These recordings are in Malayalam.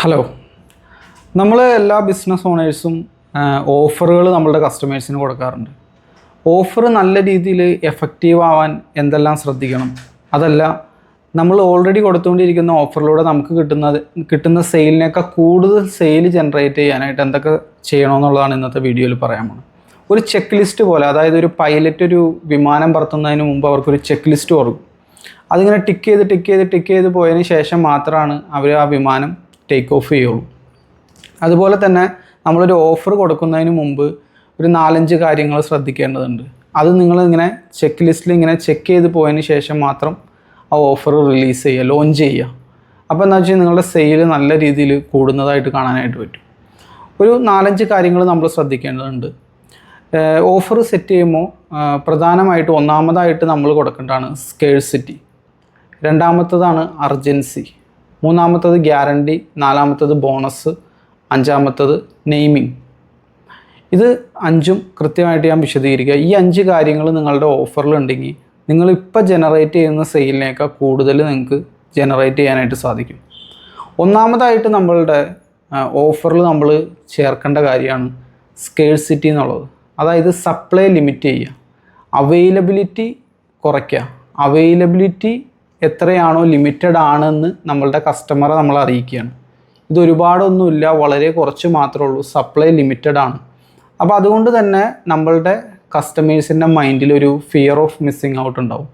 ഹലോ നമ്മൾ എല്ലാ ബിസിനസ് ഓണേഴ്സും ഓഫറുകൾ നമ്മളുടെ കസ്റ്റമേഴ്സിന് കൊടുക്കാറുണ്ട്. ഓഫർ നല്ല രീതിയിൽ എഫക്റ്റീവ് ആവാൻ എന്തെല്ലാം ശ്രദ്ധിക്കണം? അതല്ല നമ്മൾ ഓൾറെഡി കൊടുത്തുകൊണ്ടിരിക്കുന്ന ഓഫറിലൂടെ നമുക്ക് കിട്ടുന്ന കിട്ടുന്ന സെയിലിനേക്കാൾ കൂടുതൽ സെയിൽ ജനറേറ്റ് ചെയ്യാനായിട്ട് എന്തൊക്കെ ചെയ്യണമെന്നുള്ളതാണ് ഇന്നത്തെ വീഡിയോയിൽ പറയാൻ പോകുന്നത് ഒരു ചെക്ക് ലിസ്റ്റ് പോലെ അതായത് ഒരു പൈലറ്റ് ഒരു വിമാനം പറത്തുന്നതിന് മുമ്പ് അവർക്കൊരു ചെക്ക് ലിസ്റ്റ് കൊടുക്കും. അതിങ്ങനെ ടിക്ക് ചെയ്ത് ടിക്ക് ചെയ്ത് ടിക്ക് ചെയ്ത് പോയതിന് ശേഷം മാത്രമാണ് അവർ ആ വിമാനം ടേക്ക് ഓഫ് ചെയ്യുള്ളൂ. അതുപോലെ തന്നെ നമ്മളൊരു ഓഫർ കൊടുക്കുന്നതിന് മുമ്പ് ഒരു നാലഞ്ച് കാര്യങ്ങൾ ശ്രദ്ധിക്കേണ്ടതുണ്ട്. അത് നിങ്ങളിങ്ങനെ ചെക്ക് ലിസ്റ്റിൽ ഇങ്ങനെ ചെക്ക് ചെയ്ത് പോയതിന് ശേഷം മാത്രം ആ ഓഫർ റിലീസ് ചെയ്യുക ലോഞ്ച് ചെയ്യുക. അപ്പോൾ എന്താ വെച്ചാൽ നിങ്ങളുടെ സെയിൽ നല്ല രീതിയിൽ കൂടുന്നതായിട്ട് കാണാനായിട്ട് പറ്റും. ഒരു നാലഞ്ച് കാര്യങ്ങൾ നമ്മൾ ശ്രദ്ധിക്കേണ്ടതുണ്ട്. ഓഫർ സെറ്റ് ചെയ്യുമ്പോൾ പ്രധാനമായിട്ട് ഒന്നാമതായിട്ട് നമ്മൾ കൊടുക്കേണ്ടതാണ് സ്കേഴ്സിറ്റി രണ്ടാമത്തതാണ് അർജൻസി മൂന്നാമത്തത് ഗ്യാരണ്ടി നാലാമത്തത് ബോണസ് അഞ്ചാമത്തത് നെയ്മിങ്. ഇത് അഞ്ചും കൃത്യമായിട്ട് ഞാൻ വിശദീകരിക്കുക. ഈ അഞ്ച് കാര്യങ്ങൾ നിങ്ങളുടെ ഓഫറിലുണ്ടെങ്കിൽ നിങ്ങൾ ഇപ്പോൾ ജനറേറ്റ് ചെയ്യുന്ന സെയിലിനേക്കാൾ കൂടുതൽ നിങ്ങൾക്ക് ജനറേറ്റ് ചെയ്യാനായിട്ട് സാധിക്കും. ഒന്നാമതായിട്ട് നമ്മളുടെ ഓഫറിൽ നമ്മൾ ചേർക്കേണ്ട കാര്യമാണ് സ്കേഴ്സിറ്റി എന്നുള്ളത്. അതായത് സപ്ലൈ ലിമിറ്റ് ചെയ്യുക. അവൈലബിലിറ്റി കുറയ്ക്കുക. അവൈലബിലിറ്റി എത്രയാണോ ലിമിറ്റഡ് ആണെന്ന് നമ്മളുടെ കസ്റ്റമറെ നമ്മൾ അറിയിക്കുകയാണ്. ഇത് ഒരുപാടൊന്നുമില്ല വളരെ കുറച്ച് മാത്രമേ ഉള്ളൂ. സപ്ലൈ ലിമിറ്റഡ് ആണ്. അപ്പോൾ അതുകൊണ്ട് തന്നെ നമ്മളുടെ കസ്റ്റമേഴ്സിന്റെ മൈൻഡിൽ ഒരു ഫിയർ ഓഫ് മിസ്സിങ് ഔട്ട് ഉണ്ടാവും.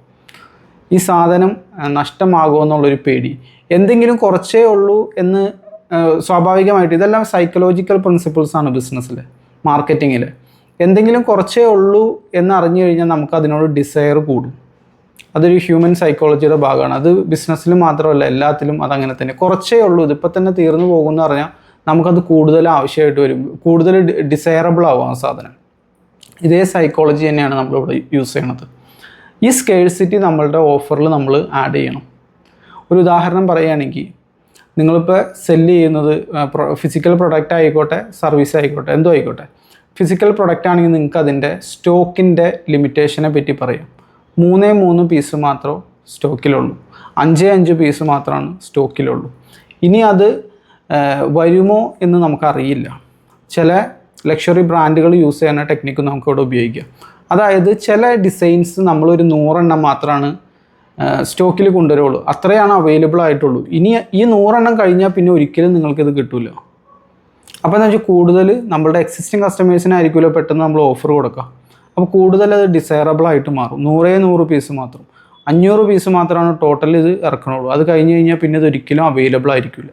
ഈ സാധനം നഷ്ടമാകുമെന്നുള്ളൊരു പേടി. എന്തെങ്കിലും കുറച്ചേ ഉള്ളൂ എന്ന് സ്വാഭാവികമായിട്ട് ഇതെല്ലാം സൈക്കോളജിക്കൽ പ്രിൻസിപ്പിൾസ് ആണ് ബിസിനസ്സിൽ മാർക്കറ്റിങ്ങിൽ എന്തെങ്കിലും കുറച്ചേ ഉള്ളൂ എന്ന് അറിഞ്ഞു കഴിഞ്ഞാൽ നമുക്ക് അതിനോട് ഡിസയർ കൂടും. അതൊരു ഹ്യൂമൻ സൈക്കോളജിയുടെ ഭാഗമാണ്. അത് ബിസിനസ്സിൽ മാത്രമല്ല എല്ലാത്തിലും അതങ്ങനെ തന്നെ. കുറച്ചേ ഉള്ളൂ. ഇതിപ്പോൾ തന്നെ തീർന്നു പോകുമെന്ന് പറഞ്ഞാൽ നമുക്കത് കൂടുതൽ ആവശ്യമായിട്ട് വരും. കൂടുതൽ ഡിസൈറബിൾ ആവും ആ സാധനം. ഇതേ സൈക്കോളജി തന്നെയാണ് നമ്മളിവിടെ യൂസ് ചെയ്യണത്. ഈ സ്കേഴ്സിറ്റി നമ്മളുടെ ഓഫറിൽ നമ്മൾ ആഡ് ചെയ്യണം. ഒരു ഉദാഹരണം പറയുകയാണെങ്കിൽ നിങ്ങളിപ്പോൾ സെല്ല് ചെയ്യുന്നത് ഫിസിക്കൽ പ്രൊഡക്റ്റ് ആയിക്കോട്ടെ സർവീസ് ആയിക്കോട്ടെ എന്തോ ആയിക്കോട്ടെ. ഫിസിക്കൽ പ്രൊഡക്റ്റ് ആണെങ്കിൽ നിങ്ങൾക്ക് അതിന്റെ സ്റ്റോക്കിന്റെ ലിമിറ്റേഷനെ പറ്റി പറയാം. മൂന്നേ മൂന്ന് പീസ് മാത്രമേ സ്റ്റോക്കിലുള്ളൂ അഞ്ചേ അഞ്ച് പീസ് മാത്രമാണ് സ്റ്റോക്കിലുള്ളൂ ഇനി അത് വരുമോ എന്ന് നമുക്കറിയില്ല. ചില ലക്ഷറി ബ്രാൻഡുകൾ യൂസ് ചെയ്യുന്ന ടെക്നിക്ക് നമുക്കിവിടെ ഉപയോഗിക്കാം. അതായത് ചില ഡിസൈൻസ് നമ്മളൊരു നൂറെണ്ണം മാത്രമാണ് സ്റ്റോക്കിൽ കൊണ്ടുവരുള്ളൂ. അത്രയാണ് അവൈലബിൾ ആയിട്ടുള്ളൂ. ഇനി ഈ നൂറെണ്ണം കഴിഞ്ഞാൽ പിന്നെ ഒരിക്കലും നിങ്ങൾക്കിത് കിട്ടില്ല അപ്പോൾ എന്താ വെച്ചാൽ കൂടുതൽ നമ്മളുടെ എക്സിസ്റ്റിംഗ് കസ്റ്റമേഴ്സിനായിരിക്കുമല്ലോ പെട്ടെന്ന് നമ്മൾ ഓഫർ കൊടുക്കുക. അപ്പോൾ കൂടുതൽ അത് ഡിസൈറബിൾ ആയിട്ട് മാറും. നൂറേ നൂറ് പീസ് മാത്രം. അഞ്ഞൂറ് പീസ് മാത്രമാണ് ടോട്ടൽ ഇത് ഇറക്കണുള്ളൂ. അത് കഴിഞ്ഞ് കഴിഞ്ഞാൽ പിന്നെ ഇത് ഒരിക്കലും അവൈലബിൾ ആയിരിക്കില്ല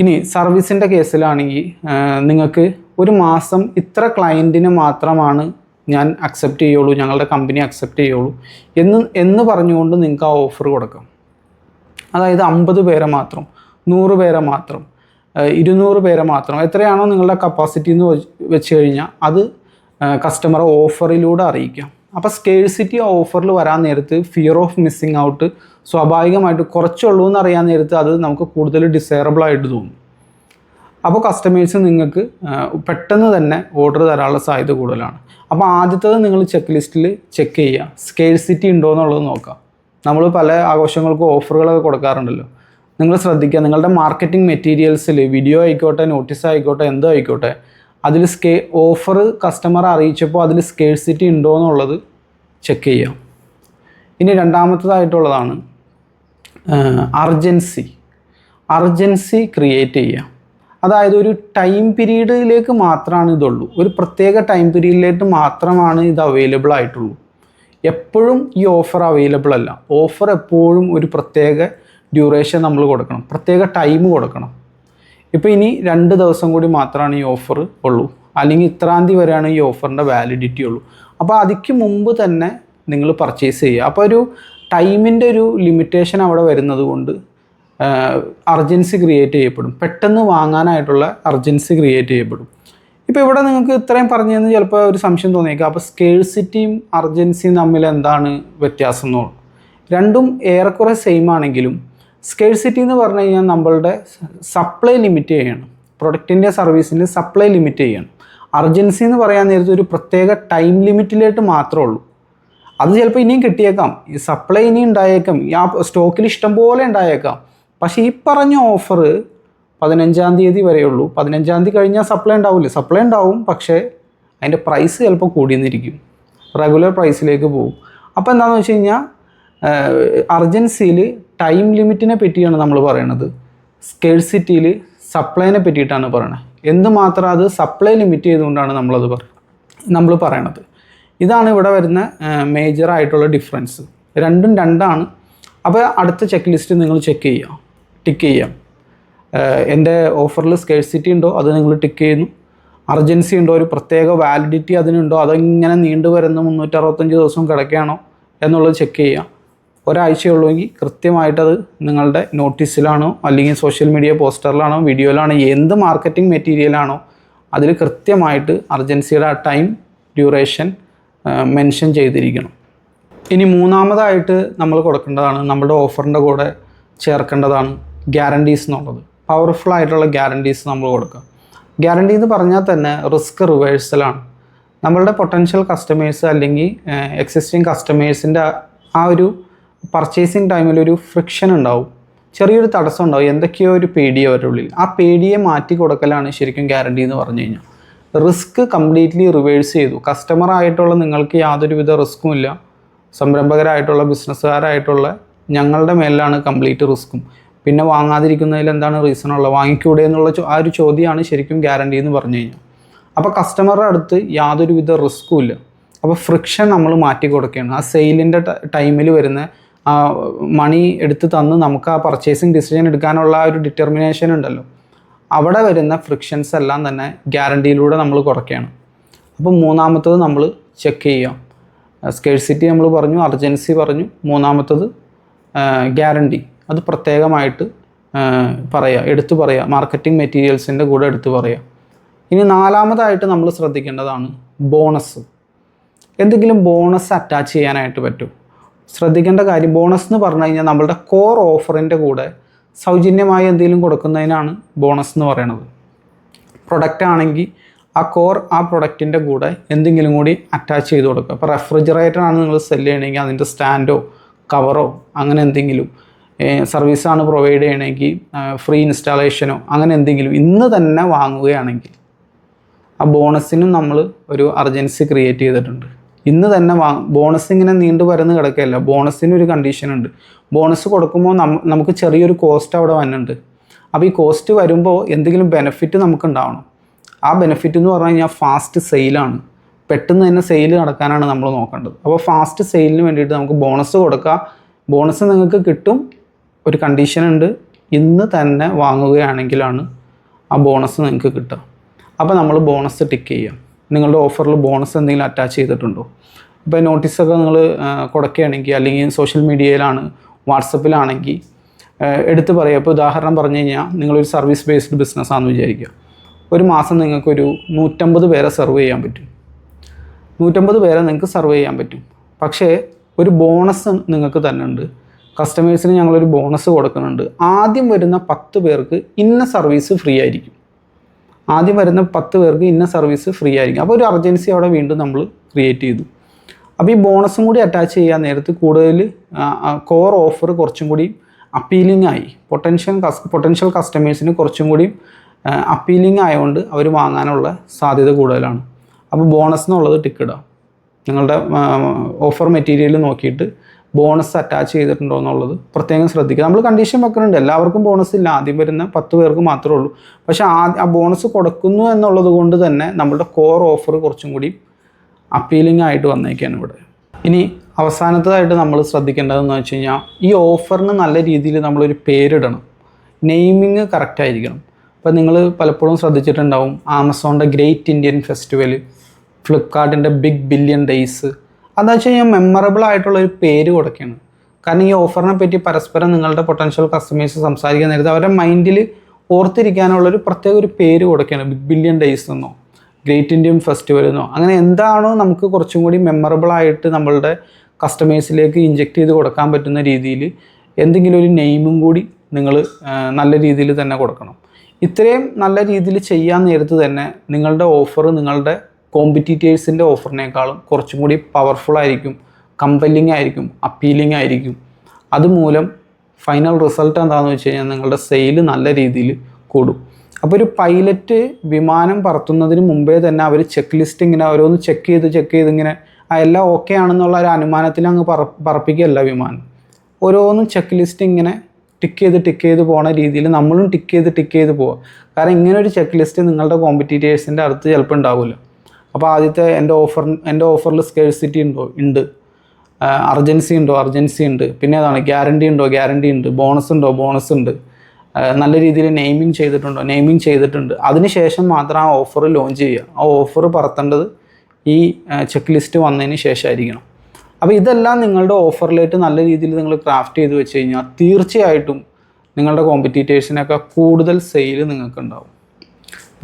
ഇനി സർവീസിന്റെ കേസിലാണെങ്കിൽ നിങ്ങൾക്ക് ഒരു മാസം ഇത്ര ക്ലയന്റിന് മാത്രമാണ് ഞാൻ അക്സെപ്റ്റ് ചെയ്യുള്ളൂ ഞങ്ങളുടെ കമ്പനി അക്സെപ്റ്റ് ചെയ്യുള്ളൂ എന്ന് എന്ന് പറഞ്ഞുകൊണ്ട് നിങ്ങൾക്ക് ആ ഓഫർ കൊടുക്കാം. അതായത് അമ്പത് പേരെ മാത്രം നൂറ് പേരെ മാത്രം ഇരുന്നൂറ് പേരെ മാത്രം. എത്രയാണോ നിങ്ങളുടെ കപ്പാസിറ്റി എന്ന് വെച്ച് കഴിഞ്ഞാൽ അത് കസ്റ്റമറെ ഓഫറിലൂടെ അറിയിക്കാം. അപ്പോൾ സ്കേഴ്സിറ്റി ഓഫറിൽ വരാൻ നേരത്ത് ഫിയർ ഓഫ് മിസ്സിങ് ഔട്ട് സ്വാഭാവികമായിട്ട് കുറച്ചുള്ളൂ എന്ന് അറിയാൻ നേരത്ത് അത് നമുക്ക് കൂടുതൽ ഡിസൈറബിൾ ആയിട്ട് തോന്നും. അപ്പോൾ കസ്റ്റമേഴ്സ് നിങ്ങൾക്ക് പെട്ടെന്ന് തന്നെ ഓർഡർ തരാനുള്ള സാധ്യത കൂടുതലാണ്. അപ്പോൾ ആദ്യത്തേത് നിങ്ങൾ ചെക്ക് ലിസ്റ്റിൽ ചെക്ക് ചെയ്യുക. സ്കേഴ്സിറ്റി ഉണ്ടോ എന്നുള്ളത് നോക്കുക. നമ്മൾ പല ആഘോഷങ്ങൾക്കും ഓഫറുകളൊക്കെ കൊടുക്കാറുണ്ടല്ലോ. നിങ്ങൾ ശ്രദ്ധിക്കുക നിങ്ങളുടെ മാർക്കറ്റിംഗ് മെറ്റീരിയൽസിൽ വീഡിയോ ആയിക്കോട്ടെ നോട്ടീസ് ആയിക്കോട്ടെ എന്തോ ആയിക്കോട്ടെ അതിൽ സ്കേ ഓഫർ കസ്റ്റമർ അറിയിച്ചപ്പോൾ അതിൽ സ്കേഴ്സിറ്റി ഉണ്ടോ എന്നുള്ളത് ചെക്ക് ചെയ്യാം. ഇനി രണ്ടാമത്തതായിട്ടുള്ളതാണ് അർജൻസി അർജൻസി ക്രിയേറ്റ് ചെയ്യാം. അതായത് ഒരു ടൈം പീരീഡിലേക്ക് മാത്രമാണ് ഇതുള്ളൂ. ഒരു പ്രത്യേക ടൈം പീരീഡിലേക്ക് മാത്രമാണ് ഇത് അവൈലബിൾ ആയിട്ടുള്ളൂ. എപ്പോഴും ഈ ഓഫർ അവൈലബിൾ അല്ല. ഓഫർ എപ്പോഴും ഒരു പ്രത്യേക ഡ്യൂറേഷൻ നമ്മൾ കൊടുക്കണം. പ്രത്യേക ടൈം കൊടുക്കണം. ഇപ്പോൾ ഇനി രണ്ട് ദിവസം കൂടി മാത്രമാണ് ഈ ഓഫർ ഉള്ളൂ. അല്ലെങ്കിൽ ഇത്രാം തീയതി വരെയാണ് ഈ ഓഫറിന്റെ വാലിഡിറ്റി ഉള്ളൂ. അപ്പോൾ അതിക്ക് മുമ്പ് തന്നെ നിങ്ങൾ പർച്ചേസ് ചെയ്യുക. അപ്പോൾ ഒരു ടൈമിന്റെ ഒരു ലിമിറ്റേഷൻ അവിടെ വരുന്നത് കൊണ്ട് അർജൻസി ക്രിയേറ്റ് ചെയ്യപ്പെടും. പെട്ടെന്ന് വാങ്ങാനായിട്ടുള്ള അർജൻസി ക്രിയേറ്റ് ചെയ്യപ്പെടും. ഇപ്പോൾ ഇവിടെ നിങ്ങൾക്ക് ഇത്രയും പറഞ്ഞു തന്നു ചിലപ്പോൾ ഒരു സംശയം തോന്നിയേക്കാം. അപ്പോൾ സ്കേഴ്സിറ്റിയും അർജൻസിയും തമ്മിൽ എന്താണ് വ്യത്യാസം എന്നുള്ളൂ രണ്ടും ഏറെക്കുറെ സെയിം ആണെങ്കിലും സ്കേഴ്സിറ്റി എന്ന് പറഞ്ഞു കഴിഞ്ഞാൽ നമ്മളുടെ സപ്ലൈ ലിമിറ്റ് ചെയ്യണം. പ്രൊഡക്റ്റിന്റെ സർവീസിന്റെ സപ്ലൈ ലിമിറ്റ് ചെയ്യണം. അർജൻസി എന്ന് പറയാൻ നേരത്തെ ഒരു പ്രത്യേക ടൈം ലിമിറ്റിലായിട്ട് മാത്രമേ ഉള്ളൂ. അത് ചിലപ്പോൾ ഇനിയും കിട്ടിയേക്കാം. ഈ സപ്ലൈ ഇനിയും ഉണ്ടായേക്കാം. ആ സ്റ്റോക്കിൽ ഇഷ്ടം പോലെ ഉണ്ടായേക്കാം. പക്ഷേ ഈ പറഞ്ഞ ഓഫർ പതിനഞ്ചാം തീയതി വരെയുള്ളൂ പതിനഞ്ചാം തീയതി കഴിഞ്ഞാൽ സപ്ലൈ ഉണ്ടാവില്ല. സപ്ലൈ ഉണ്ടാവും പക്ഷേ അതിന്റെ പ്രൈസ് ചിലപ്പോൾ കൂടിയെന്നിരിക്കും. റെഗുലർ പ്രൈസിലേക്ക് പോകും. അപ്പോൾ എന്താണെന്ന് വെച്ച് കഴിഞ്ഞാൽ അർജൻസിയിൽ ടൈം ലിമിറ്റിനെ പറ്റിയാണ് നമ്മൾ പറയണത്. സ്കേഴ്സിറ്റിയിൽ സപ്ലൈനെ പറ്റിയിട്ടാണ് പറയണത് എന്തുമാത്രം അത് സപ്ലൈ ലിമിറ്റ് ചെയ്തുകൊണ്ടാണ് നമ്മളത് നമ്മൾ പറയണത്. ഇതാണ് ഇവിടെ വരുന്ന മേജർ ആയിട്ടുള്ള ഡിഫറൻസ് രണ്ടും രണ്ടാണ്. അപ്പോൾ അടുത്ത ചെക്ക് ലിസ്റ്റ് നിങ്ങൾ ചെക്ക് ചെയ്യുക. ടിക്ക് ചെയ്യാം എന്റെ ഓഫറിൽ സ്കേഴ്സിറ്റി ഉണ്ടോ? അത് നിങ്ങൾ ടിക്ക് ചെയ്യുന്നു. അർജൻസി ഉണ്ടോ? ഒരു പ്രത്യേക വാലിഡിറ്റി അതിനുണ്ടോ? അതിങ്ങനെ നീണ്ടു വരുന്ന മുന്നൂറ്ററുപത്തഞ്ച് ദിവസം കിടക്കുകയാണോ? എന്നുള്ളത് ചെക്ക് ചെയ്യുക. ഒരാഴ്ചയുള്ളൂവെങ്കിൽ കൃത്യമായിട്ടത് നിങ്ങളുടെ നോട്ടീസിലാണോ അല്ലെങ്കിൽ സോഷ്യൽ മീഡിയ പോസ്റ്ററിലാണോ വീഡിയോയിലാണോ എന്ത് മാർക്കറ്റിംഗ് മെറ്റീരിയലാണോ അതിൽ കൃത്യമായിട്ട് അർജൻസിയുടെ ആ ടൈം ഡ്യൂറേഷൻ മെൻഷൻ ചെയ്തിരിക്കണം. ഇനി മൂന്നാമതായിട്ട് നമ്മൾ കൊടുക്കേണ്ടതാണ് നമ്മുടെ ഓഫറിന്റെ കൂടെ ചേർക്കേണ്ടതാണ് ഗ്യാരണ്ടീസ് എന്നുള്ളത്. പവർഫുൾ ആയിട്ടുള്ള ഗ്യാരണ്ടീസ് നമ്മൾ കൊടുക്കുക. ഗ്യാരണ്ടി എന്ന് പറഞ്ഞാൽ തന്നെ റിസ്ക് റിവേഴ്സലാണ് നമ്മളുടെ പൊട്ടൻഷ്യൽ കസ്റ്റമേഴ്സ് അല്ലെങ്കിൽ എക്സിസ്റ്റിംഗ് കസ്റ്റമേഴ്സിന്റെ ആ ഒരു പർച്ചേസിങ് ടൈമിൽ ഒരു ഫ്രിക്ഷൻ ഉണ്ടാവും. ചെറിയൊരു തടസ്സം ഉണ്ടാവും. എന്തൊക്കെയോ ഒരു പേടിയോ അവരുടെ ഉള്ളിൽ ആ പേടിയെ മാറ്റി കൊടുക്കലാണ് ശരിക്കും ഗ്യാരണ്ടി എന്ന് പറഞ്ഞു കഴിഞ്ഞാൽ റിസ്ക് കംപ്ലീറ്റ്ലി റിവേഴ്സ് ചെയ്തു. കസ്റ്റമർ ആയിട്ടുള്ള നിങ്ങൾക്ക് യാതൊരുവിധ റിസ്ക്കും ഇല്ല. സംരംഭകരായിട്ടുള്ള ബിസിനസ്സുകാരായിട്ടുള്ള ഞങ്ങളുടെ മേലിലാണ് കംപ്ലീറ്റ് റിസ്ക്കും പിന്നെ വാങ്ങാതിരിക്കുന്നതിൽ എന്താണ് റീസൺ ഉള്ളത്? വാങ്ങിക്കൂടെ എന്നുള്ള ആ ഒരു ചോദ്യമാണ് ശരിക്കും ഗ്യാരണ്ടി എന്ന് പറഞ്ഞു കഴിഞ്ഞാൽ അപ്പോൾ കസ്റ്റമറുടെ അടുത്ത് യാതൊരുവിധ റിസ്ക്കും ഇല്ല. അപ്പോൾ ഫ്രിക്ഷൻ നമ്മൾ മാറ്റി കൊടുക്കുകയാണ്. ആ സെയിലിന്റെ ടൈമിൽ വരുന്ന ആ മണി എടുത്ത് തന്ന് നമുക്ക് ആ പർച്ചേസിങ് ഡിസിഷൻ എടുക്കാനുള്ള ഒരു ഡിറ്റർമിനേഷൻ ഉണ്ടല്ലോ. അവിടെ വരുന്ന ഫ്രിക്ഷൻസ് എല്ലാം തന്നെ ഗ്യാരണ്ടിയിലൂടെ നമ്മൾ കുറയ്ക്കുകയാണ് അപ്പം മൂന്നാമത്തത് നമ്മൾ ചെക്ക് ചെയ്യാം സ്കേഴ്സിറ്റി നമ്മൾ പറഞ്ഞു അർജൻസി പറഞ്ഞു മൂന്നാമത്തത് ഗ്യാരണ്ടി അത് പ്രത്യേകമായിട്ട് പറയുക എടുത്തു പറയുക. മാർക്കറ്റിംഗ് മെറ്റീരിയൽസിന്റെ കൂടെ എടുത്തു പറയുക. ഇനി നാലാമതായിട്ട് നമ്മൾ ശ്രദ്ധിക്കേണ്ടതാണ് ബോണസ് എന്തെങ്കിലും ബോണസ് അറ്റാച്ച് ചെയ്യാനായിട്ട് പറ്റും. ശ്രദ്ധിക്കേണ്ട കാര്യം ബോണസ് എന്ന് പറഞ്ഞു കഴിഞ്ഞാൽ നമ്മളുടെ കോർ ഓഫറിന്റെ കൂടെ സൗജന്യമായി എന്തെങ്കിലും കൊടുക്കുന്നതിനാണ് ബോണസ് എന്ന് പറയുന്നത്. പ്രൊഡക്റ്റ് ആണെങ്കിൽ ആ കോർ ആ പ്രൊഡക്റ്റിന്റെ കൂടെ എന്തെങ്കിലും കൂടി അറ്റാച്ച് ചെയ്ത് കൊടുക്കുക. അപ്പോൾ റെഫ്രിജറേറ്റർ ആണ് നിങ്ങൾ സെൽ ചെയ്യണമെങ്കിൽ അതിന്റെ സ്റ്റാൻഡോ കവറോ അങ്ങനെ എന്തെങ്കിലും സർവീസാണ് പ്രൊവൈഡ് ചെയ്യണമെങ്കിൽ ഫ്രീ ഇൻസ്റ്റാളേഷനോ അങ്ങനെ എന്തെങ്കിലും ഇന്ന് തന്നെ വാങ്ങുകയാണെങ്കിൽ ആ ബോണസിനും നമ്മൾ ഒരു അർജൻസി ക്രിയേറ്റ് ചെയ്തിട്ടുണ്ട്. ഇന്ന് തന്നെ വാ ബോണസ് ഇങ്ങനെ നീണ്ടു വരുന്ന കിടക്കുകയല്ല. ബോണസിന് ഒരു കണ്ടീഷൻ ഉണ്ട്. ബോണസ് കൊടുക്കുമ്പോൾ നമുക്ക് ചെറിയൊരു കോസ്റ്റ് അവിടെ വന്നിട്ടുണ്ട്. അപ്പോൾ ഈ കോസ്റ്റ് വരുമ്പോൾ എന്തെങ്കിലും ബെനിഫിറ്റ് നമുക്ക് ഉണ്ടാവണം ആ ബെനിഫിറ്റ് എന്ന് പറഞ്ഞു കഴിഞ്ഞാൽ ഫാസ്റ്റ് സെയിലാണ് പെട്ടെന്ന് തന്നെ സെയിൽ നടക്കാനാണ് നമ്മൾ നോക്കേണ്ടത്. അപ്പോൾ ഫാസ്റ്റ് സെയിലിന് വേണ്ടിയിട്ട് നമുക്ക് ബോണസ് കൊടുക്കുക ബോണസ് നിങ്ങൾക്ക് കിട്ടും. ഒരു കണ്ടീഷൻ ഉണ്ട്. ഇന്ന് തന്നെ വാങ്ങുകയാണെങ്കിലാണ് ആ ബോണസ് നിങ്ങൾക്ക് കിട്ടുക. അപ്പോൾ നമ്മൾ ബോണസ് ടിക്ക് ചെയ്യാം. നിങ്ങളുടെ ഓഫറിൽ ബോണസ് എന്തെങ്കിലും അറ്റാച്ച് ചെയ്തിട്ടുണ്ടോ? ഇപ്പോൾ നോട്ടീസൊക്കെ നിങ്ങൾ കൊടുക്കുകയാണെങ്കിൽ അല്ലെങ്കിൽ സോഷ്യൽ മീഡിയയിലാണ് വാട്സപ്പിലാണെങ്കിൽ എടുത്ത് പറയുക ഇപ്പോൾ ഉദാഹരണം പറഞ്ഞു കഴിഞ്ഞാൽ നിങ്ങളൊരു സർവീസ് ബേസ്ഡ് ബിസിനസ്സാണെന്ന് വിചാരിക്കുക. ഒരു മാസം നിങ്ങൾക്കൊരു നൂറ്റമ്പത് പേരെ സെർവ് ചെയ്യാൻ പറ്റും. നൂറ്റമ്പത് പേരെ നിങ്ങൾക്ക് സെർവ് ചെയ്യാൻ പറ്റും. പക്ഷേ ഒരു ബോണസ് നിങ്ങൾക്ക് തന്നെ ഉണ്ട്. കസ്റ്റമേഴ്സിന് ഞങ്ങളൊരു ബോണസ് കൊടുക്കുന്നുണ്ട്. ആദ്യം വരുന്ന പത്ത് പേർക്ക് ഇന്ന സർവീസ് ഫ്രീ ആയിരിക്കും. ആദ്യം വരുന്ന പത്ത് പേർക്ക് ഇന്ന സർവീസ് ഫ്രീ ആയിരിക്കും. അപ്പോൾ ഒരു അർജൻസി അവിടെ വീണ്ടും നമ്മൾ ക്രിയേറ്റ് ചെയ്തു. അപ്പോൾ ഈ ബോണസും കൂടി അറ്റാച്ച് ചെയ്യാൻ നേരത്ത് കൂടുതൽ കോർ ഓഫർ കുറച്ചും കൂടി അപ്പീലിംഗ് ആയി. പൊട്ടൻഷ്യൽ പൊട്ടൻഷ്യൽ കസ്റ്റമേഴ്സിന് കുറച്ചും കൂടി അപ്പീലിംഗ് ആയതുകൊണ്ട് അവർ വാങ്ങാനുള്ള സാധ്യത കൂടുതലാണ്. അപ്പോൾ ബോണസ് എന്നുള്ളത് ടിക്ക് ഇടുക നിങ്ങളുടെ ഓഫർ മെറ്റീരിയൽ നോക്കിയിട്ട് ബോണസ് അറ്റാച്ച് ചെയ്തിട്ടുണ്ടോ എന്നുള്ളത് പ്രത്യേകം ശ്രദ്ധിക്കുക. നമ്മൾ കണ്ടീഷൻ വെക്കുന്നുണ്ട്. എല്ലാവർക്കും ബോണസ് ഇല്ല. ആദ്യം വരുന്ന പത്ത് പേർക്ക് മാത്രമേ ഉള്ളൂ. പക്ഷേ ആ ബോണസ് കൊടുക്കുന്നു എന്നുള്ളത് കൊണ്ട് തന്നെ നമ്മളുടെ കോർ ഓഫർ കുറച്ചും കൂടി അപ്പീലിംഗ് ആയിട്ട് വന്നേക്കാണ് ഇവിടെ. ഇനി അവസാനത്തതായിട്ട് നമ്മൾ ശ്രദ്ധിക്കേണ്ടതെന്ന് വെച്ച് കഴിഞ്ഞാൽ ഈ ഓഫറിന് നല്ല രീതിയിൽ നമ്മളൊരു പേരിടണം. നെയിമിങ് കറക്റ്റ് ആയിരിക്കണം. അപ്പോൾ നിങ്ങൾ പലപ്പോഴും ശ്രദ്ധിച്ചിട്ടുണ്ടാവും. ആമസോണിന്റെ ഗ്രേറ്റ് ഇന്ത്യൻ ഫെസ്റ്റിവൽ ഫ്ലിപ്കാർട്ടിന്റെ ബിഗ് ബില്യൺ ഡേയ്സ് അതെന്ന് വെച്ച് കഴിഞ്ഞാൽ മെമ്മറബിൾ ആയിട്ടുള്ള ഒരു പേര് കൊടുക്കുകയാണ്. കാരണം ഈ ഓഫറിനെ പറ്റി പരസ്പരം നിങ്ങളുടെ പൊട്ടൻഷ്യൽ കസ്റ്റമേഴ്സ് സംസാരിക്കാൻ നേരത്തെ അവരുടെ മൈൻഡിൽ ഓർത്തിരിക്കാനുള്ള ഒരു പ്രത്യേക ഒരു പേര് കൊടുക്കുകയാണ്. ബിഗ് ബില്യൺ ഡേയ്സ് എന്നോ ഗ്രേറ്റ് ഇന്ത്യൻ ഫെസ്റ്റിവൽ എന്നോ അങ്ങനെ എന്താണോ നമുക്ക് കുറച്ചും കൂടി മെമ്മറബിൾ ആയിട്ട് നമ്മളുടെ കസ്റ്റമേഴ്സിലേക്ക് ഇഞ്ചെക്ട് ചെയ്ത് കൊടുക്കാൻ പറ്റുന്ന രീതിയിൽ എന്തെങ്കിലും ഒരു നെയിമും കൂടി നിങ്ങൾ നല്ല രീതിയിൽ തന്നെ കൊടുക്കണം. ഇത്രയും നല്ല രീതിയിൽ ചെയ്യാൻ നേരത്ത് തന്നെ നിങ്ങളുടെ ഓഫർ നിങ്ങളുടെ കോമ്പറ്റീറ്റേഴ്സിന്റെ ഓഫറിനേക്കാളും കുറച്ചും കൂടി പവർഫുൾ ആയിരിക്കും കമ്പല്ലിംഗ് ആയിരിക്കും അപ്പീലിംഗ് ആയിരിക്കും. അതുമൂലം ഫൈനൽ റിസൾട്ട് എന്താണെന്ന് വെച്ച് കഴിഞ്ഞാൽ നിങ്ങളുടെ സെയിൽ നല്ല രീതിയിൽ കൂടും. അപ്പോൾ ഒരു പൈലറ്റ് വിമാനം പറത്തുന്നതിന് മുമ്പേ തന്നെ അവർ ചെക്ക് ലിസ്റ്റ് ഇങ്ങനെ ഓരോന്ന് ചെക്ക് ചെയ്ത് ചെക്ക് ചെയ്ത് ഇങ്ങനെ എല്ലാം ഓക്കെ ആണെന്നുള്ള ഒരു അനുമാനത്തിൽ അങ്ങ് പറ പറപ്പിക്കുകയല്ല വിമാനം. ഓരോന്നും ചെക്ക് ലിസ്റ്റ് ഇങ്ങനെ ടിക്ക് ചെയ്ത് ടിക്ക് ചെയ്ത് പോണ രീതിയിൽ നമ്മളും ടിക്ക് ചെയ്ത് ടിക്ക് ചെയ്ത് പോവുക കാരണം ഇങ്ങനെ ഒരു ചെക്ക് ലിസ്റ്റ് നിങ്ങളുടെ കോമ്പറ്റീറ്റേഴ്സിന്റെ അടുത്ത് ചിലപ്പോൾ ഉണ്ടാവില്ല അപ്പോൾ ആദ്യത്തെ എന്റെ ഓഫർ എന്റെ ഓഫറിൽ സ്കേഴ്സിറ്റി ഉണ്ടോ? ഉണ്ട്. അർജൻസി ഉണ്ടോ? അർജൻസി ഉണ്ട്. പിന്നെ അതാണ് ഗ്യാരണ്ടി ഉണ്ടോ? ഗ്യാരണ്ടി ഉണ്ട്. ബോണസ് ഉണ്ടോ? ബോണസ് ഉണ്ട്. നല്ല രീതിയിൽ നെയിമിങ് ചെയ്തിട്ടുണ്ടോ? നെയിമിങ് ചെയ്തിട്ടുണ്ട്. അതിനുശേഷം മാത്രം ആ ഓഫർ ലോഞ്ച് ചെയ്യുക. ആ ഓഫർ പറത്തേണ്ടത് ഈ ചെക്ക് ലിസ്റ്റ് വന്നതിന് ശേഷമായിരിക്കണം അപ്പോൾ ഇതെല്ലാം നിങ്ങളുടെ ഓഫറിലേക്ക് നല്ല രീതിയിൽ നിങ്ങൾ ക്രാഫ്റ്റ് ചെയ്ത് വെച്ച് കഴിഞ്ഞാൽ തീർച്ചയായിട്ടും നിങ്ങളുടെ കോമ്പറ്റീറ്റേഴ്സിനൊക്കെ കൂടുതൽ സെയിൽ നിങ്ങൾക്ക് ഉണ്ടാവും.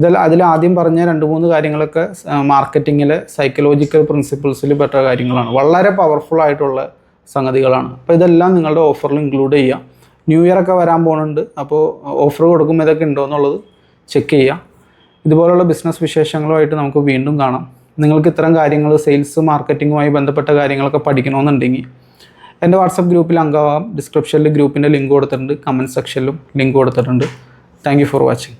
ഇതിൽ അതിൽ ആദ്യം പറഞ്ഞ രണ്ട് മൂന്ന് കാര്യങ്ങളൊക്കെ മാർക്കറ്റിങ്ങിലെ സൈക്കോളജിക്കൽ പ്രിൻസിപ്പിൾസിൽ പെട്ട കാര്യങ്ങളാണ്. വളരെ പവർഫുൾ ആയിട്ടുള്ള സംഗതികളാണ്. അപ്പോൾ ഇതെല്ലാം നിങ്ങളുടെ ഓഫറിൽ ഇൻക്ലൂഡ് ചെയ്യാം. ന്യൂ ഇയർ ഒക്കെ വരാൻ പോകുന്നുണ്ട് അപ്പോൾ ഓഫർ കൊടുക്കുമ്പോൾ ഇതൊക്കെ ഉണ്ടോ എന്നുള്ളത് ചെക്ക് ചെയ്യാം. ഇതുപോലുള്ള ബിസിനസ് വിശേഷങ്ങളുമായിട്ട് നമുക്ക് വീണ്ടും കാണാം. നിങ്ങൾക്ക് ഇത്തരം കാര്യങ്ങൾ സെയിൽസ് മാർക്കറ്റിങ്ങുമായി ബന്ധപ്പെട്ട കാര്യങ്ങളൊക്കെ പഠിക്കണമെന്നുണ്ടെങ്കിൽ എന്റെ വാട്സപ്പ് ഗ്രൂപ്പിൽ അംഗമാകാം ഡിസ്ക്രിപ്ഷനിൽ ഗ്രൂപ്പിന്റെ ലിങ്ക് കൊടുത്തിട്ടുണ്ട്. കമന്റ് സെക്ഷനിലും ലിങ്ക് കൊടുത്തിട്ടുണ്ട്. Thank for watching